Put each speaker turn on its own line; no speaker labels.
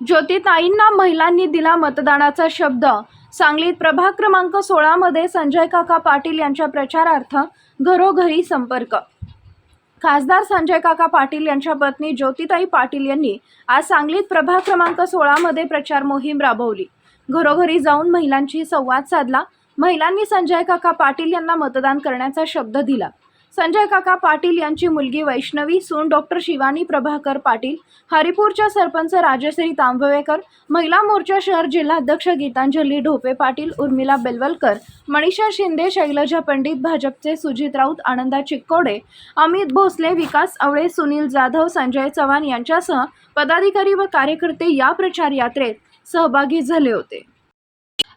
ज्योतिताईंना महिलांनी दिला मतदानाचा शब्द. सांगलीत प्रभाग क्रमांक सोळामध्ये संजय काका पाटील यांच्या प्रचारार्थ घरोघरी संपर्क. खासदार संजय काका पाटील यांच्या पत्नी ज्योतिताई पाटील यांनी आज सांगलीत प्रभाग क्रमांक सोळामध्ये प्रचार मोहीम राबवली. घरोघरी जाऊन महिलांशी संवाद साधला. महिलांनी संजय काका पाटील यांना मतदान करण्याचा शब्द दिला. संजय काका पाटील यांची मुलगी वैष्णवी सून डॉक्टर शिवानी प्रभाकर पाटील हरिपूरच्या सरपंच राजश्री तांबवेकर महिला मोर्चा शहर जिल्हाध्यक्ष गीतांजली ढोपे पाटील उर्मिला बेलवलकर मनीषा शिंदे शैलजा पंडित भाजपचे सुजित राऊत आनंदा चिक्कोडे अमित भोसले विकास आवळे सुनील जाधव संजय चव्हाण यांच्यासह पदाधिकारी व कार्यकर्ते या प्रचार यात्रेत सहभागी झाले होते.